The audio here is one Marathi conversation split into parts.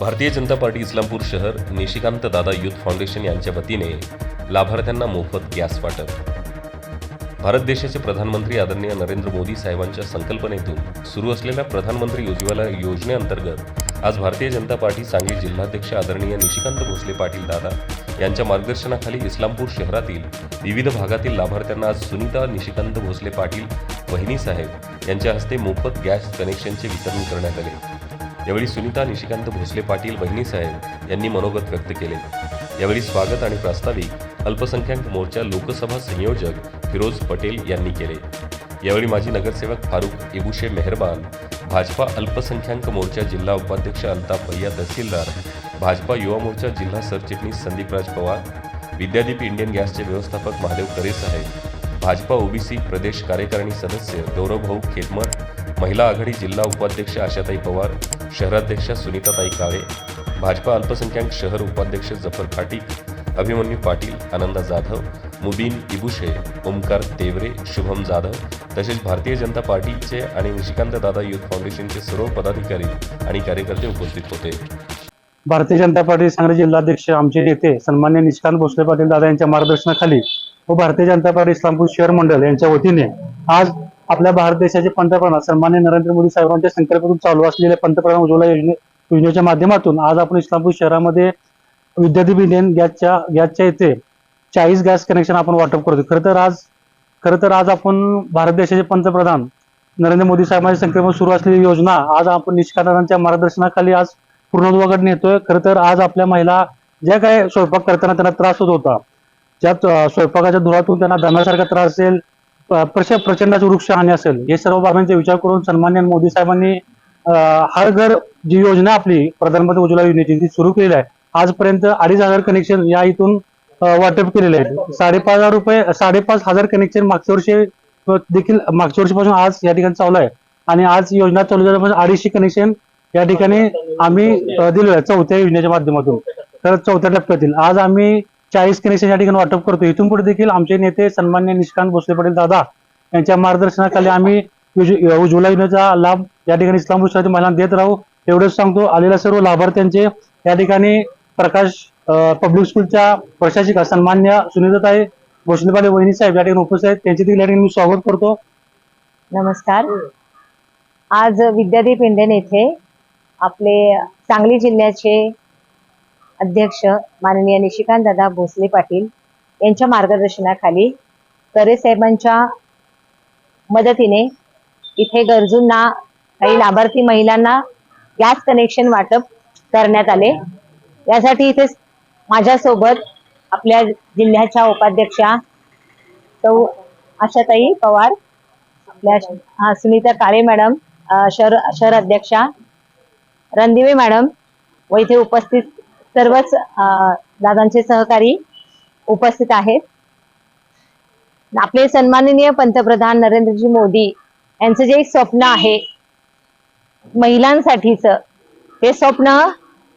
भारतीय जनता पार्टी इस्लामपूर शहर निशिकांत दादा युथ फाउंडेशन यांच्या वतीने लाभार्थ्यांना मोफत गॅस वाटप. भारत देशाचे प्रधानमंत्री आदरणीय नरेंद्र मोदी साहेबांच्या संकल्पनेतून सुरू असलेल्या प्रधानमंत्री उज्ज्वला योजनेअंतर्गत आज भारतीय जनता पार्टी सांगली जिल्हाध्यक्ष आदरणीय निशिकांत भोसले पाटील दादा यांच्या मार्गदर्शनाखाली इस्लामपूर शहरातील विविध भागातील लाभार्थ्यांना आज सुनीता निशिकांत भोसले पाटील वहिनी साहेब यांच्या हस्ते मोफत गॅस कनेक्शनचे वितरण करण्यात आले. यावेळी सुनीता निशिकांत भोसले पाटील बहिणीसाहेब यांनी मनोगत व्यक्त केले. यावेळी स्वागत आणि प्रास्ताविक अल्पसंख्याक मोर्चा लोकसभा संयोजक फिरोज पटेल यांनी केले. यावेळी माजी नगरसेवक फारुख इबुशे मेहरबान भाजपा अल्पसंख्याक मोर्चा जिल्हा उपाध्यक्ष अल्ताफ भैया तहसीलदार भाजपा युवा मोर्चा जिल्हा सरचिटणीस संदीपराज पवार विद्यादीप इंडियन गॅसचे व्यवस्थापक महादेव करे साहेब भाजपा ओबीसी प्रदेश कार्यकारिणी सदस्य गौरवभाऊ खेतमर महिला आघाडी जिल्हा उपाध्यक्ष आशाताई पवार शहराध्यक्षा सुनीताताई काळे भाजपा अल्पसंख्याक शहर उपाध्यक्ष जफर फाटीक अभिमन्यू पाटील आनंदा जाधव मुबीन इबुशे ओमकार तेवरे शुभम जाधव तसेच भारतीय जनता पार्टीचे आणि निशिकांत दादा युथ फाउंडेशनचे सर्व पदाधिकारी आणि कार्यकर्ते उपस्थित होते. भारतीय जनता पार्टी सांगली जिल्हाध्यक्ष आमचे नेते सन्मान्य निष्कांत भोसले पाटील दादा यांच्या मार्गदर्शनाखाली व भारतीय जनता पार्टी इस्लामपूर शहर मंडळ यांच्या वतीने आज आपल्या भारत देशाचे पंतप्रधान सन्मान्य नरेंद्र मोदी साहेबांच्या संकल्पातून चालू असलेल्या पंतप्रधान उज्ज्वला योजने योजनेच्या माध्यमातून आज आपण इस्लामपूर शहरामध्ये विद्यार्थी इंडियन गॅसच्या गॅसच्या इथे चाळीस गॅस कनेक्शन आपण वाटप करतो खरं तर आज खरं तर आज आपण भारत देशाचे पंतप्रधान नरेंद्र मोदी साहेबांच्या संकल्पात सुरू असलेली योजना आज आपण निष्कांतांच्या मार्गदर्शनाखाली आज पूर्णत्वाकडे नेतोय. खरं तर आज आपल्या महिला ज्या काय स्वयंपाक करताना त्यांना त्रास होत होता ज्यात स्वयंपाकाच्या धुरातून त्यांना धनासारखा त्रास असेल प- प्रच वृक्ष हानी असेल. हे सर्व बाबींचा विचार करून सन्मान्य मोदी साहेबांनी हर घर जी योजना आपली प्रधानमंत्री उज्ज्वला योजनेची ती सुरू केलेली आहे आजपर्यंत अडीच हजार कनेक्शन या इथून वाटप केलेले आहे साडेपाच हजार रुपये साडेपाच हजार कनेक्शन मागच्या वर्षी देखील मागच्या वर्षीपासून आज या ठिकाणी चालू आहे. आणि आज योजना चालू झाल्यापासून अडीचशे कनेक्शन या ठिकाणी आम्ही दिलेलं आहे चौथ्या योजनेच्या माध्यमातून. तर चौथ्या टप्प्यातील. आज आम्ही चाळीस कनेक्शन या ठिकाणी वाटप करतो इथून पुढे देखील आमचे नेते सन्मान्य निष्कांत भोसले पाटील दादा यांच्या मार्गदर्शनाखाली आम्ही उज्ज्वला योजनेचा लाभ या ठिकाणी इस्लामपूर शहरातील महिलांना देत राहू. एवढंच सांगतो आलेल्या सर्व लाभार्थ्यांचे या ठिकाणी प्रकाश पब्लिक स्कूलच्या प्रशासिका सन्मान्य सुनीताताई भोसले पाटील वहिनी साहेब या ठिकाणी उपस्थित आहेत. त्यांचे देखील या ठिकाणी मी स्वागत करतो. नमस्कार. आज विद्यादीप इंडियन येथे आपले सांगली जिल्ह्याचे अध्यक्ष माननीय निशिकांत दादा भोसले पाटील यांच्या मार्गदर्शनाखाली करे साहेबांच्या मदतीने इथे गरजूंना काही लाभार्थी महिलांना गॅस कनेक्शन वाटप करण्यात आले. यासाठी इथे माझ्यासोबत आपल्या जिल्ह्याच्या उपाध्यक्षा सौ आशाताई पवार आपल्या हा, सुनीता काळे मॅडम शहर शहर अध्यक्षा रणदिवे मॅडम व इथे उपस्थित सर्वच दादांचे सहकारी उपस्थित आहेत. आपले सन्माननीय पंतप्रधान नरेंद्रजी मोदी यांचं जे स्वप्न आहे महिलांसाठीच ते स्वप्न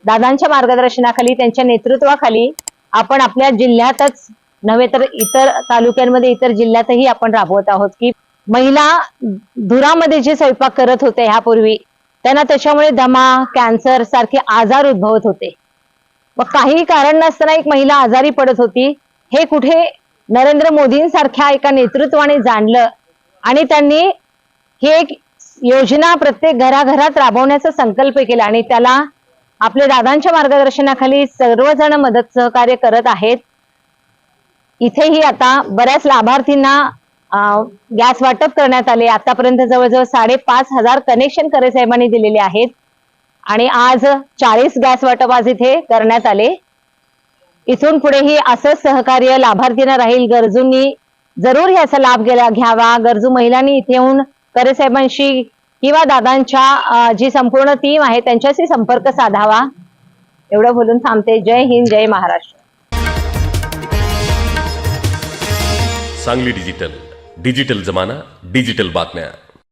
दादांच्या मार्गदर्शनाखाली त्यांच्या नेतृत्वाखाली आपण आपल्या जिल्ह्यातच नव्हे तर इतर तालुक्यांमध्ये इतर जिल्ह्यातही आपण राबवत आहोत की महिला धुरामध्ये जे स्वयंपाक करत होते ह्यापूर्वी त्यांना त्याच्यामुळे दमा कॅन्सर सारखे आजार उद्भवत होते. मग काही कारण नसताना एक महिला आजारी पडत होती. हे कुठे नरेंद्र मोदींसारख्या एका नेतृत्वाने जाणलं आणि त्यांनी ही एक योजना प्रत्येक घराघरात राबवण्याचा संकल्प केला आणि त्याला आपल्या दादांच्या मार्गदर्शनाखाली सर्वजण मदत सहकार्य करत आहेत. इथेही आता बऱ्याच लाभार्थींना गॅस वाटप करण्यात आले. आतापर्यंत जवळजवळ साडेपाच हजार कनेक्शन करे साहेबांनी दिलेले आहेत. आणि आज चाळीस गॅस वाटप आज इथे करण्यात आले. इथून पुढेही असंच सहकार्य लाभार्थींना राहील. गरजूंनी जरूर याचा लाभ गेला घ्यावा. गरजू महिलांनी इथे येऊन करे साहेबांशी किंवा दादांच्या जी संपूर्ण टीम आहे त्यांच्याशी संपर्क साधावा. एवढं बोलून थांबते. जय हिंद जय महाराष्ट्र. सांगली डिजिटल. डिजिटल जमाना डिजिटल बातम्या.